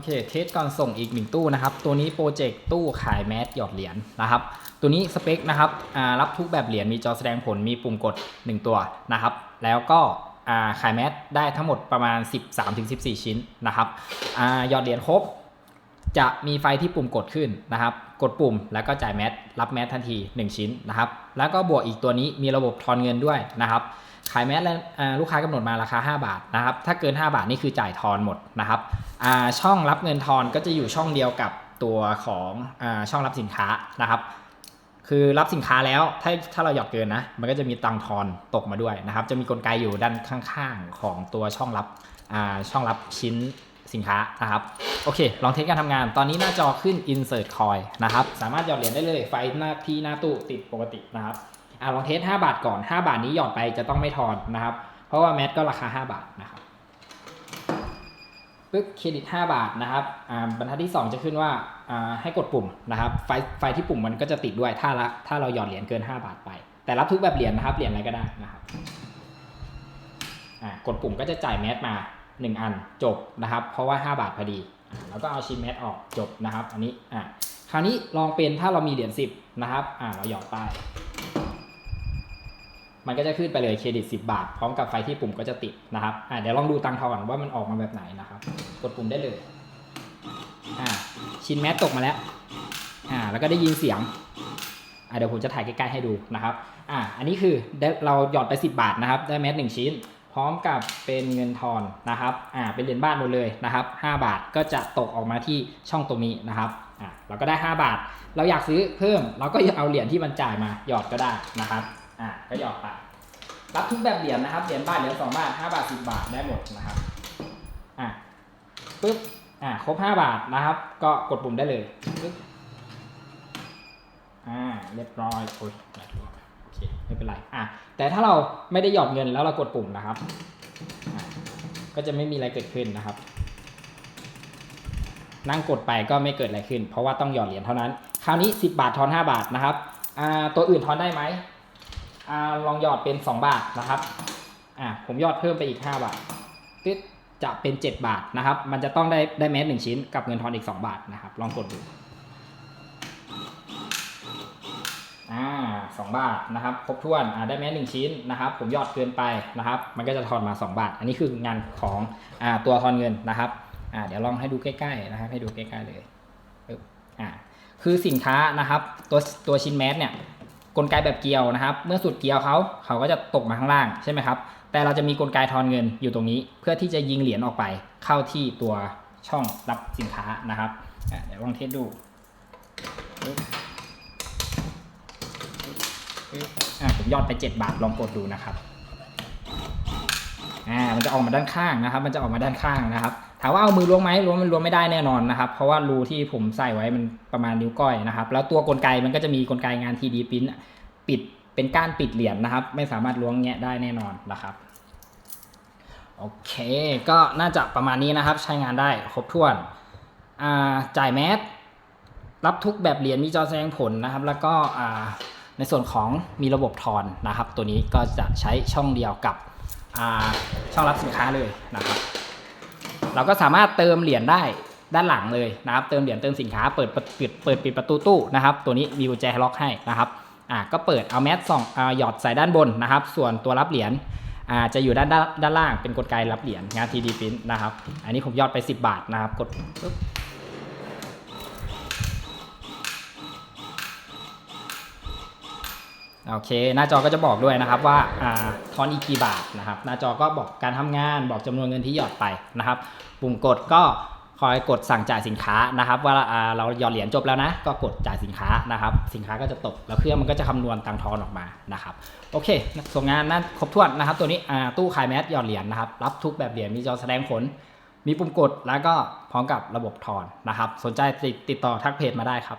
โอเคเทสก่อนส่งอีกหนึ่งตู้นะครับ ตัวนี้โปรเจกต์ตู้ขายแมสหยอดเหรียญนะครับ ตัวนี้สเปคนะครับรับทุกแบบเหรียญมีจอแสดงผลมีปุ่มกด 1 ตัวนะครับ แล้วก็ขายแมสได้ทั้งหมดประมาณ 13-14 ชิ้นนะครับหยอดเหรียญครบ จะมีไฟที่ปุ่มกดขึ้นนะครับ กดปุ่มแล้วก็จ่ายแมสรับแมสทันที 1 ชิ้นนะครับ แล้วก็บวกอีกตัวนี้มีระบบทอนเงินด้วยนะครับ ขายแมสแล้วลูกค้ากำหนดมาราคา 5 บาทนะครับ ถ้าเกิน 5 บาทนี่คือจ่ายทอนหมดนะครับช่องรับเงินทอนก็จะอยู่ช่องเดียวกับตัวของอช่องรับสินค้านะครับ คือรับสินค้าแล้วถ้าถ้าเราหยอดเกินนะ มันก็จะมีตังทอนตกมาด้วยนะครับ จะมีกลไกอยู่ด้านข้างๆของตัวช่องรับช่องรับชิ้นสินค้านะครับโอเค ลองเทสการทำงาน ตอนนี้หน้าจอขึ้น insert coin นะครับ สามารถหยอดเหรียญได้เลยไฟหน้าที่หน้าตู้ติดปกตินะครับ อ่าลองเทส5บาทก่อน 5 บาทนี้หยอดไปจะต้องไม่ทอนนะครับ เพราะว่าแมสก็ราคา 5 บาทนะครับปึ๊บเครดิต 5 บาทนะครับอ่าบรรทัดที่ 2 จะขึ้นว่าอ่าให้กดปุ่มนะครับไฟไฟที่ปุ่มมันก็จะติดด้วยถ้าละถ้าเราหยอดเหรียญเกิน 5 บาทไป แต่รับทุกแบบเหรียญนะครับเหรียญอะไรก็ได้นะครับอ่ากดปุ่มก็จะจ่ายแมสมา1 อันจบนะครับ เพราะว่า 5 บาทพอดีอ่าแล้วก็เอาชิ้นแมสออกจบนะครับ อันนี้อ่าคราวนี้ลองเป็นถ้าเรามีเหรียญ10นะครับอ่าเราหยอดไป มันก็จะขึ้นไปเลยเครดิต 10 บาท พร้อมกับไฟที่ปุ่มก็จะติดนะครับอ่าเดี๋ยวลองดูตังทอนว่ามันออกมาแบบไหนนะครับ กดปุ่มได้เลยอ่าชิ้นแมสตกมาแล้วอ่าแล้วก็ได้ยินเสียงอ่าเดี๋ยวผมจะถ่ายใกล้ๆให้ดูนะครับอ่าอันนี้คือเราหยอดไป 10 บาทนะครับได้แมสหนึ่งชิ้น พร้อมกับเป็นเงินทอนนะครับอ่าเป็นเหรียญบ้านหมดเลยนะครับ5บาทก็จะตกออกมาที่ช่องตรงนี้นะครับอ่าเราก็ได้ 5 บาท เราอยากซื้อเพิ่มเราก็เอาเหรียญที่มันจ่ายมาหยอดก็ได้นะครับ อะก็หยอดไปรับทุกแบบเหรียญนะครับ เหรียญบาท เหรียญสองบาทห้าบาทสิบาทได้หมดนะครับ อะปึ๊บ อะครบห้าบาทนะครับ ก็กดปุ่มได้เลยปึ๊บ อ่า เรียบร้อย โอ้ยโอเค ไม่เป็นไร อะ แต่ถ้าเราไม่ได้หยอดเงินแล้วเรากดปุ่มนะครับ ก็จะไม่มีอะไรเกิดขึ้นนะครับ นั่งกดไปก็ไม่เกิดอะไรขึ้น เพราะว่าต้องหยอดเหรียญเท่านั้น คราวนี้ 10 บาททอน 5 บาทนะครับอ่าตัวอื่นทอนได้ไหม อลองหยอดเป็น 2 บาทนะครับอ่าผมหยอดเพิ่มไปอีก 5 บาทตึ๊ดจะเป็น 7 บาทนะครับ มันจะต้องได้ได้แมสหนึ่งชิ้นกับเงินทอนอีก 2 บาทนะครับ ลองกดดูอ่าสองบาทนะครับ ครบถ้วนอ่าได้แมสหนึ่งชิ้นนะครับ ผมหยอดเกินไปนะครับ มันก็จะทอนมา 2 บาท อันนี้คืองานของอ่าตัวทอนเงินนะครับอ่าเดี๋ยวลองให้ดูใกล้ๆนะครับ ให้ดูใกล้ๆเลยอ่าคือสินค้านะครับ ตัวตัวชิ้นแมสเนี่ย กลไกแบบเกลียวนะครับ เมื่อสุดเกลียวเขาเขาก็จะตกมาข้างล่างใช่ไหมครับ แต่เราจะมีกลไกทอนเงินอยู่ตรงนี้ เพื่อที่จะยิงเหรียญออกไปเข้าที่ตัวช่องรับสินค้านะครับเดี๋ยวลองเทสดูอะผมยอดไป 7 บาทลองกดดูนะครับ อ่า มันจะออกมาด้านข้างนะครับ มันจะออกมาด้านข้างนะครับ ถามว่าเอามือล้วงไหมล้วงมันล้วงไม่ได้แน่นอนนะครับ เพราะว่ารูที่ผมใส่ไว้มันประมาณนิ้วก้อยนะครับ แล้วตัวกลไกมันก็จะมีกลไกงาน 3D print ปิดเป็นก้านปิดเหรียญนะครับ ไม่สามารถล้วงแงะได้แน่นอนนะครับโอเค ก็น่าจะประมาณนี้นะครับ ใช้งานได้ครบถ้วนจ่ายแมสรับทุกแบบเหรียญมีจอแสดงผลนะครับ แล้วก็ในส่วนของมีระบบทอนนะครับ ตัวนี้ก็จะใช้ช่องเดียวกับช่องรับสินค้าเลยนะครับ เราก็สามารถเติมเหรียญได้ด้านหลังเลยนะครับ เติมเหรียญเติมสินค้าเปิดเปิดเปิดปิดประตูตู้นะครับ ตัวนี้มีกุญแจล็อกให้นะครับอ่าก็เปิดเอาแมสส่องอ่าหยอดใส่ด้านบนนะครับ ส่วนตัวรับเหรียญอ่าจะอยู่ด้านด้านด้านล่างเป็นกลไกรับเหรียญงาน 3D print นะครับ อันนี้ผมยอดไป 10 บาทนะครับกด โอเค หน้าจอก็จะบอกด้วยนะครับว่าอ่าทอนอีกกี่บาทนะครับ หน้าจอก็บอกการทำงานบอกจำนวนเงินที่หยอดไปนะครับ ปุ่มกดก็คอยกดสั่งจ่ายสินค้านะครับว่าอ่าเราหยอดเหรียญจบแล้วนะ ก็กดจ่ายสินค้านะครับ สินค้าก็จะตกแล้วเครื่องมันก็จะคำนวณตังค์ทอนออกมานะครับโอเคส่งงานนั้นครบถ้วนนะครับ ตัวนี้อ่าตู้ขายแมสหยอดเหรียญนะครับรับทุกแบบเหรียญมีจอแสดงผล มีปุ่มกดแล้วก็พร้อมกับระบบทอนนะครับ สนใจติดต่อทักเพจมาได้ครับ